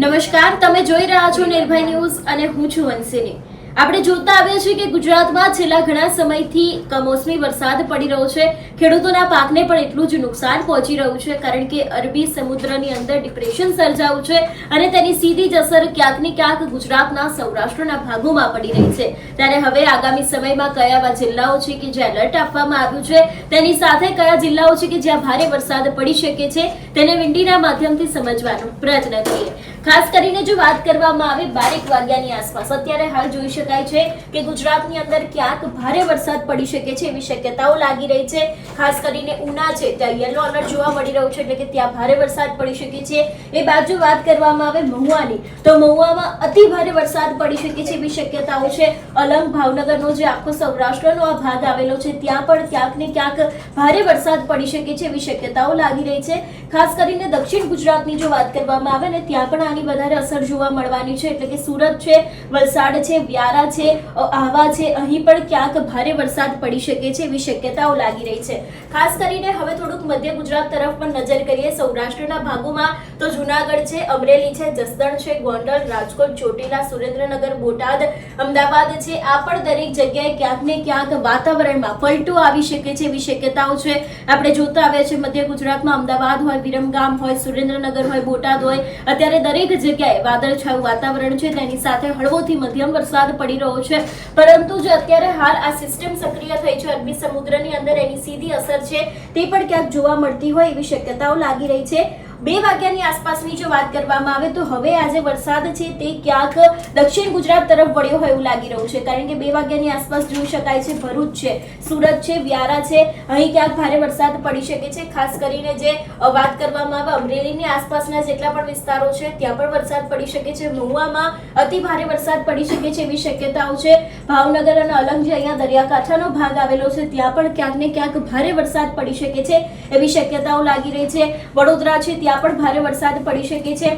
નમસ્કાર, તમે જોઈ રહ્યા છો નિર્ભય ન્યૂઝ અને હું છું વંશીની. આપણે જોતા આવ્યા છીએ કે ગુજરાતમાં છેલ્લા ઘણા સમયથી કમોસમી વરસાદ પડી રહ્યો છે. ખેડૂતોના પાકને પણ એટલું જ નુકસાન પહોંચી રહ્યું છે, કારણ કે અરબી સમુદ્રની અંદર ડિપ્રેશન સર્જાયું છે અને તેની સીધી જ અસર ક્યાંક ક્યાંક ગુજરાતના સૌરાષ્ટ્રના ભાગોમાં પડી રહી છે. ત્યારે હવે આગામી સમયમાં કયા એવા જિલ્લાઓ છે કે જ્યાં એલર્ટ આપવામાં આવ્યું છે, તેની સાથે કયા જિલ્લાઓ છે કે જ્યાં ભારે વરસાદ પડી શકે છે, તેને વિંડીના માધ્યમથી સમજવાનો પ્રયત્ન કરીએ. ખાસ કરીને જો વાત કરવામાં આવે બારેક વાગ્યાની આસપાસ, અત્યારે હાલ જોઈ શકાય છે કે ગુજરાતની અંદર ક્યાંક ભારે વરસાદ પડી શકે છે એવી શક્યતાઓ લાગી રહી છે. ખાસ કરીને ઉના છે, ત્યાં યલો અલર્ટ જોવા મળી રહ્યું છે, એટલે કે ત્યાં ભારે વરસાદ પડી શકે છે. એ બાજુ વાત કરવામાં આવે મહુવાની, તો મહુવામાં અતિ ભારે વરસાદ પડી શકે છે એવી શક્યતાઓ છે. અલંગ ભાવનગરનો જે આખો સૌરાષ્ટ્રનો આ ભાગ આવેલો છે, ત્યાં પણ ક્યાંક ને ક્યાંક ભારે વરસાદ પડી શકે છે એવી શક્યતાઓ લાગી રહી છે. ખાસ કરીને દક્ષિણ ગુજરાતની જો વાત કરવામાં આવે ને, ત્યાં પણ આની વધારે અસર જોવા મળવાની છે. એટલે કે સુરત છે, વલસાડ છે, વ્યારા છે આહવા છે, અહીં પણ ક્યાંક ભારે વરસાદ પડી શકે છે એવી શક્યતાઓ લાગી રહી છે. ખાસ કરીને હવે થોડુંક મધ્ય ગુજરાત તરફ પણ નજર કરીએ, સૌરાષ્ટ્રના ભાગોમાં તો જુનાગઢ છે, અમરેલી છે, જસદણ છે, ગોંડલ, રાજકોટ, ચોટીલા, સુરેન્દ્રનગર, બોટાદ, અમદાવાદ છે, આ પણ દરેક જગ્યાએ ક્યાંક ને ક્યાંક વાતાવરણમાં પલટો આવી શકે છે એવી શક્યતાઓ છે. આપણે જોતા આવ્યા છે, મધ્ય ગુજરાતમાં અમદાવાદ હોય, વિરમગામ હોય, સુરેન્દ્રનગર હોય, બોટાદ હોય, અત્યારે દરેક જગ્યાએ વાદળછાયું વાતાવરણ છે તેની સાથે હળવોથી મધ્યમ વરસાદ પડી રહ્યો છે. પરંતુ જે અત્યારે હાલ આ સિસ્ટમ સક્રિય થઈ છે, અરબી સમુદ્રની અંદર એની સીધી અસર છે, તે પણ ક્યાંક જોવા મળતી હોય એવી શક્યતાઓ લાગી રહી છે. બે વાગ્યાની આસપાસની જો વાત કરવામાં આવે તો હવે આજે વરસાદ છે તે ક્યાંક દક્ષિણ ગુજરાત તરફ વળ્યો હોય એવું લાગી રહ્યું છે. કારણ કે બે વાગ્યાની આસપાસ જોઈ શકાય છે, ભરૂચ છે, સુરત છે, વ્યારા છે. અહીં ક્યાંક ભારે વરસાદ પડી શકે છે. ખાસ કરીને જે વાત કરવામાં આવે, અમરેલીની આસપાસના જેટલા પણ વિસ્તારો છે, ત્યાં પણ વરસાદ પડી શકે છે. મહુવામાં અતિ ભારે વરસાદ પડી શકે છે એવી શક્યતાઓ છે. ભાવનગર અને અલંગ જે અહીંયા દરિયાકાંઠાનો ભાગ આવેલો છે, ત્યાં પણ ક્યાંક ને ક્યાંક ભારે વરસાદ પડી શકે છે એવી શક્યતાઓ લાગી રહી છે. વડોદરા છે, ત્યાં પણ ભારે વરસાદ પડી શકે છે.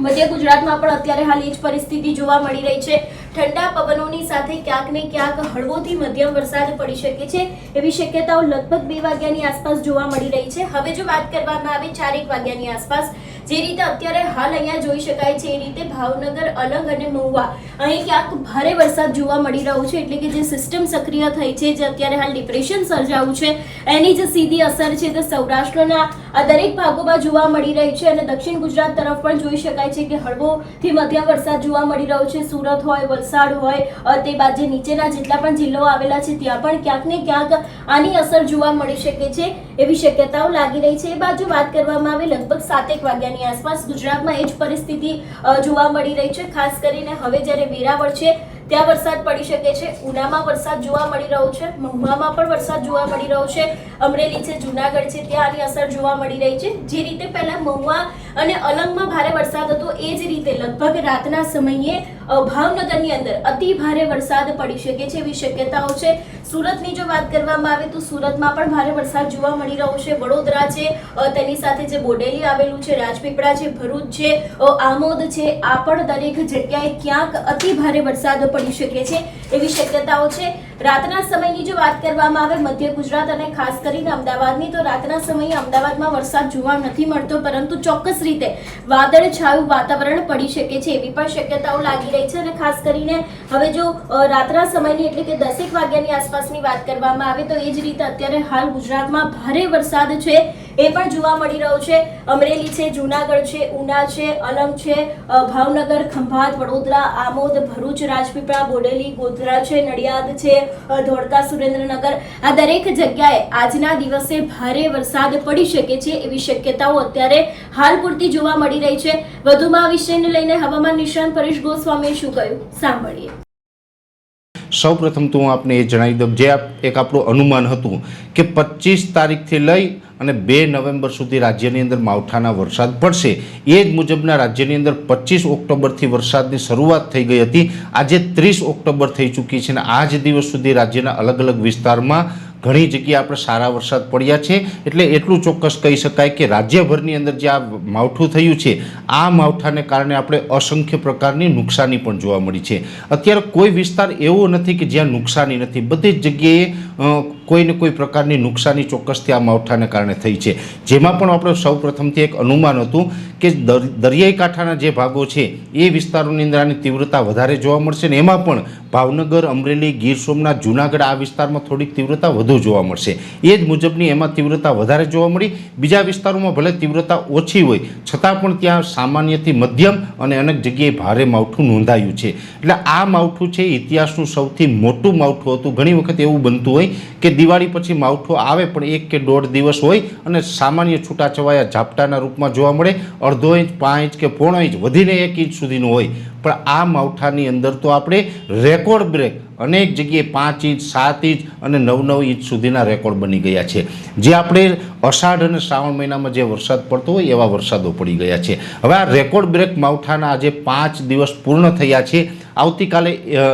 મધ્ય ગુજરાતમાં પણ અત્યારે હાલ એ જ પરિસ્થિતિ જોવા મળી રહી છે. ઠંડા પવનોની સાથે ક્યાંક ને ક્યાંક હળવોથી મધ્યમ વરસાદ પડી શકે છે. એવી શક્યતાઓ લગભગ બે વાગ્યાની આસપાસ જોવા મળી રહી છે. હવે જો વાત કરવામાં આવે ચારેક વાગ્યાની આસપાસ જે રીતે અત્યારે હાલ અહીંયા જોઈ શકાય છે, એ રીતે ભાવનગર અલંગ અને મહુવા અહીં ક્યાંક ભારે વરસાદ જોવા મળી રહ્યો છે, એટલે કે જે સિસ્ટમ સક્રિય થઈ છે, જે અત્યારે હાલ ડિપ્રેશન સર્જાવું છે, એની જે સીધી અસર છે તે સૌરાષ્ટ્રના દરેક ભાગોમાં જોવા મળી રહી છે અને દક્ષિણ ગુજરાત તરફ પણ જોઈ શકાય છે કે હળવોથી મધ્યમ વરસાદ જોવા મળી રહ્યો છે. સુરત હોય, વલસાડ હોય તે બાદ જે નીચેના જેટલા પણ જિલ્લાઓ આવેલા છે, ત્યાં પણ ક્યાંક ને ક્યાંક આની અસર જોવા મળી શકે છે. એવી શક્યતાઓ લાગી રહી છે. એ બાજુ વાત કરવામાં આવે, લગભગ સાતેક વાગ્યાની આસપાસ ગુજરાતમાં એ જ પરિસ્થિતિ જોવા મળી રહી છે. ખાસ કરીને હવે જ્યારે વેરાવળ છે, ત્યાં વરસાદ પડી શકે છે. ઉનામાં વરસાદ જોવા મળી રહ્યો છે. મહુવામાં પણ વરસાદ જોવા મળી રહ્યો છે. અમરેલી છે, જુનાગઢ છે, ત્યાં આની અસર જોવા મળી રહી છે. જે રીતે પહેલાં મહુવા અને અલંગમાં ભારે વરસાદ હતો, એ જ રીતે લગભગ રાતના સમયે ભાવનગરની અંદર અતિ ભારે વરસાદ પડી શકે છે એવી શક્યતાઓ છે. સુરતની જો વાત કરવામાં આવે તો સુરતમાં પણ ભારે વરસાદ જોવા મળી રહ્યો છે. વડોદરા છે તેની સાથે જે બોડેલી આવેલું છે, રાજપીપળા છે, ભરૂચ છે આમોદ છે, આ પણ દરેક જગ્યાએ ક્યાંક અતિ ભારે વરસાદ પડી શકે છે એવી શક્યતાઓ છે. રાતના સમયની જો વાત કરવામાં આવે મધ્ય ગુજરાત અને ખાસ કરીને અમદાવાદની, તો રાતના સમયે અમદાવાદમાં વરસાદ જોવા નથી મળતો, પરંતુ ચોક્કસ રીતે વાદળ છાયું વાતાવરણ પડી શકે છે એવી પણ શક્યતાઓ લાગી રહી છે. અને ખાસ કરીને હવે જો રાતના સમયની એટલે કે દસેક વાગ્યાની આસપાસની વાત કરવામાં આવે તો એ જ રીતે અત્યારે હાલ ગુજરાતમાં ભારે વરસાદ છે, એ પણ જોવા મળી રહ્યો છે. અમરેલી છે, જુનાગઢ છે, ઉના છે અલંગ છે ભાવનગર, ખંભાત, વડોદરા, આમોદ, ભરૂચ, રાજપીપળા, બોડેલી, ગોધરા છે, નડિયાદ છે ધોળકા, સુરેન્દ્રનગર. આ દરેક જગ્યાએ આજના દિવસે ભારે વરસાદ પડી શકે છે એવી શક્યતાઓ અત્યારે હાલ પૂરતી જોવા મળી રહી છે. વધુમાં આ વિષયને લઈને હવામાન નિષ્ણાંત પરેશ ગોસ્વામીએ શું કહ્યું? સાંભળીએ. સૌ પ્રથમ તો હું આપને એ જણાવી દઉં, જે એક આપણું અનુમાન હતું કે પચીસ તારીખથી લઈ અને બે નવેમ્બર સુધી રાજ્યની અંદર માવઠાના વરસાદ પડશે. એ જ મુજબના રાજ્યની અંદર પચીસ ઓક્ટોબરથી વરસાદની શરૂઆત થઈ ગઈ હતી. આજે ત્રીસ ઓક્ટોબર થઈ ચૂકી છે અને જ દિવસ સુધી રાજ્યના અલગ અલગ વિસ્તારમાં ઘણી જગ્યાએ આપણે સારા વરસાદ પડ્યા છે. એટલે એટલું ચોક્કસ કહી શકાય કે રાજ્યભરની અંદર જે આ માવઠું થયું છે, આ માવઠાને કારણે આપણે અસંખ્ય પ્રકારની નુકસાની પણ જોવા મળી છે. અત્યારે કોઈ વિસ્તાર એવો નથી કે જ્યાં નુકસાની નથી. બધી જ જગ્યાએ અ, કોઈ પ્રકારની નુકસાની ચોક્કસથી આ માવઠાને કારણે થઈ છે. જેમાં પણ આપણે સૌ પ્રથમથી એક અનુમાન હતું કે દર- દરિયાઈ કાંઠાના જે ભાગો છે એ વિસ્તારોની અંદર આની તીવ્રતા વધારે જોવા મળશે ને એમાં પણ ભાવનગર અમરેલી ગીર સોમનાથ જુનાગઢ આ વિસ્તારમાં થોડીક તીવ્રતા વધુ જોવા મળશે. એ જ મુજબની એમાં તીવ્રતા વધારે જોવા મળી. બીજા વિસ્તારોમાં ભલે તીવ્રતા ઓછી હોય છતાં પણ ત્યાં સામાન્યથી મધ્યમ અને અનેક જગ્યાએ ભારે માવઠું નોંધાયું છે. એટલે આ માવઠું છે ઇતિહાસનું સૌથી મોટું માવઠું હતું. ઘણી વખત એવું બનતું હોય કે દિવાળી પછી માવઠું આવે પણ એક કે દોઢ દિવસ હોય અને સામાન્ય છૂટાછવાયા ઝાપટાના રૂપમાં જોવા મળે, અડધો ઇંચ, પાંચ ઇંચ કે પોણો ઇંચ, વધીને એક ઇંચ સુધીનું હોય. પણ આ માવઠાની અંદર તો આપણે રેકોર્ડ બ્રેક અનેક જગ્યાએ પાંચ ઇંચ, સાત ઇંચ અને નવ નવ ઇંચ સુધીના રેકોર્ડ બની ગયા છે. જે આપણે અષાઢ અને શ્રાવણ મહિનામાં જે વરસાદ પડતો હોય એવા વરસાદો પડી ગયા છે. હવે આ રેકોર્ડ બ્રેક માવઠાના આજે પાંચ દિવસ પૂર્ણ થયા છે. આવતીકાલે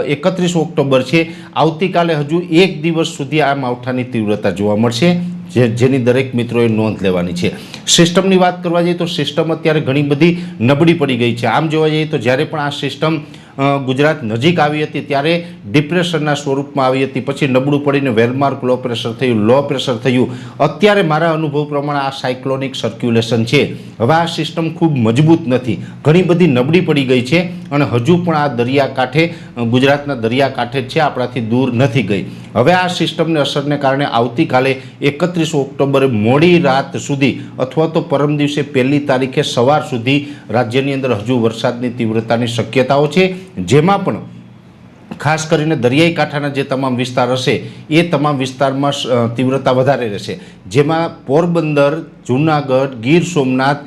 એકત્રીસ ઓક્ટોબર છે. આવતીકાલે હજુ એક દિવસ સુધી આ માવઠાની તીવ્રતા જોવા મળશે, જે, જેની દરેક મિત્રોએ નોંધ લેવાની છે. સિસ્ટમની વાત કરવા જઈએ તો સિસ્ટમ અત્યારે ઘણી બધી નબળી પડી ગઈ છે. આમ જોવા જઈએ તો જ્યારે પણ આ સિસ્ટમ ગુજરાત નજીક આવી હતી ત્યારે ડિપ્રેશનના સ્વરૂપમાં આવી હતી. પછી નબળું પડીને વેલમાર્ક લો પ્રેશર થયું, લો પ્રેશર થયું. અત્યારે મારા અનુભવ પ્રમાણે આ સાયક્લોનિક સર્ક્યુલેશન છે. હવે આ સિસ્ટમ ખૂબ મજબૂત નથી. ઘણી બધી નબળી પડી ગઈ છે અને હજુ પણ આ દરિયાકાંઠે ગુજરાતના દરિયાકાંઠે છે, આપણાથી દૂર નથી ગઈ. હવે આ સિસ્ટમની અસરને કારણે આવતીકાલે એકત્રીસ ઓક્ટોબરે મોડી રાત સુધી અથવા તો પરમ દિવસે પહેલી તારીખે સવાર સુધી રાજ્યની અંદર હજુ વરસાદની તીવ્રતાની શક્યતાઓ છે. જેમાં પણ ખાસ કરીને દરિયાઈ કાંઠાના જે તમામ વિસ્તાર હશે, એ તમામ વિસ્તારમાં તીવ્રતા વધારે રહેશે. જેમાં પોરબંદર, જૂનાગઢ, ગીર સોમનાથ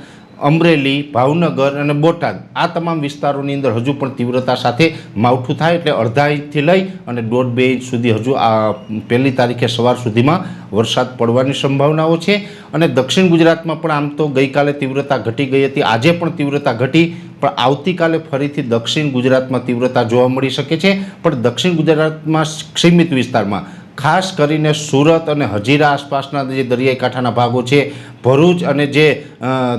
અમરેલી, ભાવનગર અને બોટાદ. આ તમામ વિસ્તારોની અંદર હજુ પણ તીવ્રતા સાથે માવઠું થાય એટલે અડધા ઇંચથી લઈ અને દોઢ બે ઇંચ સુધી હજુ આ પહેલી તારીખે સવાર સુધીમાં વરસાદ પડવાની સંભાવનાઓ છે. અને દક્ષિણ ગુજરાતમાં પણ આમ તો ગઈકાલે તીવ્રતા ઘટી ગઈ હતી. આજે પણ તીવ્રતા ઘટી, પણ આવતીકાલે ફરીથી દક્ષિણ ગુજરાતમાં તીવ્રતા જોવા મળી શકે છે. પણ દક્ષિણ ગુજરાતમાં સીમિત વિસ્તારમાં ખાસ કરીને સુરત અને હજીરા આસપાસના જે દરિયાઈ કાંઠાના ભાગો છે, ભરૂચ અને જે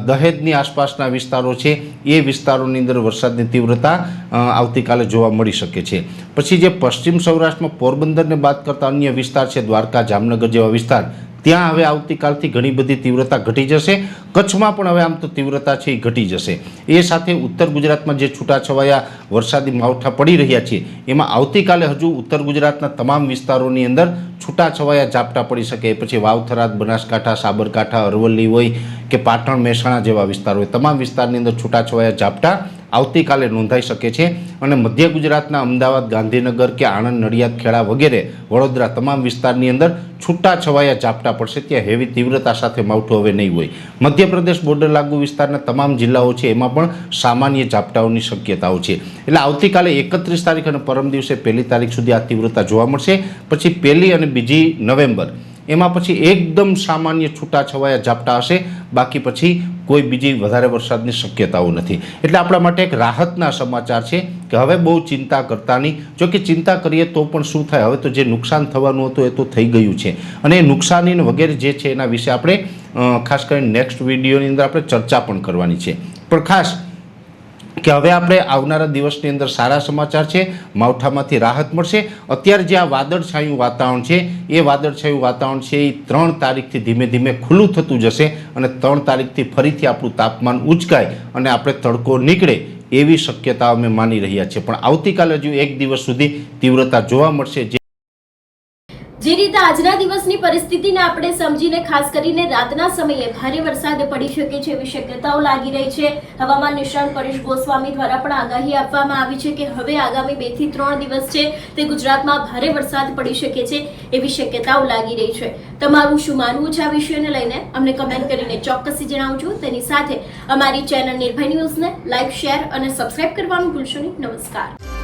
દહેજની આસપાસના વિસ્તારો છે, એ વિસ્તારોની અંદર વરસાદની તીવ્રતા આવતીકાલે જોવા મળી શકે છે. પછી જે પશ્ચિમ સૌરાષ્ટ્રમાં પોરબંદરને બાદ કરતા અન્ય વિસ્તાર છે, દ્વારકા, જામનગર જેવા વિસ્તાર ત્યાં હવે આવતીકાલથી ઘણી બધી તીવ્રતા ઘટી જશે. કચ્છમાં પણ હવે આમ તો તીવ્રતા છે એ ઘટી જશે. એ સાથે ઉત્તર ગુજરાતમાં જે છૂટાછવાયા વરસાદી માવઠા પડી રહ્યા છે, એમાં આવતીકાલે હજુ ઉત્તર ગુજરાતના તમામ વિસ્તારોની અંદર છૂટાછવાયા ઝાપટા પડી શકે પછી વાવથરાદ, બનાસકાંઠા, સાબરકાંઠા, અરવલ્લી હોય કે પાટણ, મહેસાણા જેવા વિસ્તાર હોય તમામ વિસ્તારની અંદર છૂટાછવાયા ઝાપટા આવતીકાલે નોંધાઈ શકે છે અને મધ્ય ગુજરાતના અમદાવાદ, ગાંધીનગર કે આણંદ, નડિયાદ ખેડા વગેરે વડોદરા તમામ વિસ્તારની અંદર છૂટા છવાયા ઝાપટા પડશે. ત્યાં હેવી તીવ્રતા સાથે માવઠું હવે નહીં હોય. મધ્યપ્રદેશ બોર્ડર લાગુ વિસ્તારના તમામ જિલ્લાઓ છે, એમાં પણ સામાન્ય ઝાપટાઓની શક્યતાઓ છે. એટલે આવતીકાલે એકત્રીસ તારીખ અને પરમ દિવસે પહેલી તારીખ સુધી આ તીવ્રતા જોવા મળશે. પછી પહેલી અને બીજી નવેમ્બર એમાં પછી એકદમ સામાન્ય છૂટાછવાયા ઝાપટા હશે. બાકી પછી કોઈ બીજી વધારે વરસાદની શક્યતાઓ નથી. એટલે આપણા માટે એક રાહતના સમાચાર છે કે હવે બહુ ચિંતા કરતા નહીં. જો ચિંતા કરીએ તો પણ શું થાય? હવે તો જે નુકસાન થવાનું હતું એ તો થઈ ગયું છે. અને એ નુકસાની વગેરે જે છે એના વિશે આપણે ખાસ કરીને નેક્સ્ટ વિડીયોની અંદર આપણે ચર્ચા પણ કરવાની છે. પણ ખાસ કે હવે આપણે આવનારા દિવસની અંદર સારા સમાચાર છે, માવઠામાંથી રાહત મળશે. અત્યારે જે આ વાદળછાયું વાતાવરણ છે, એ વાદળછાયું વાતાવરણ છે, એ ત્રણ તારીખથી ધીમે ધીમે ખુલ્લું થતું જશે અને ત્રણ તારીખથી ફરીથી આપણું તાપમાન ઉંચકાય અને આપણે તડકો નીકળે એવી શક્યતા અમે માની રહ્યા છીએ. પણ આવતીકાલે હજુ એક દિવસ સુધી તીવ્રતા જોવા મળશે. જે રીતે આજના દિવસની પરિસ્થિતિને આપણે સમજીને, ખાસ કરીને રાતના સમયે ભારે વરસાદ પડી શકે છે એવી શક્યતાઓ લાગી રહી છે. હવામાન નિષ્ણાંત પરેશ ગોસ્વામી દ્વારા પણ આગાહી આપવામાં આવી છે કે હવે આગામી બેથી ત્રણ દિવસ છે તે ગુજરાતમાં ભારે વરસાદ પડી શકે છે એવી શક્યતાઓ લાગી રહી છે. તમારું શું માનવું છે આ વિષયને લઈને? અમને કમેન્ટ કરીને ચોક્કસથી જણાવજો. તેની સાથે અમારી ચેનલ નિર્ભય ન્યૂઝને લાઇક શેર અને સબસ્ક્રાઇબ કરવાનું ભૂલશો નહીં. નમસ્કાર.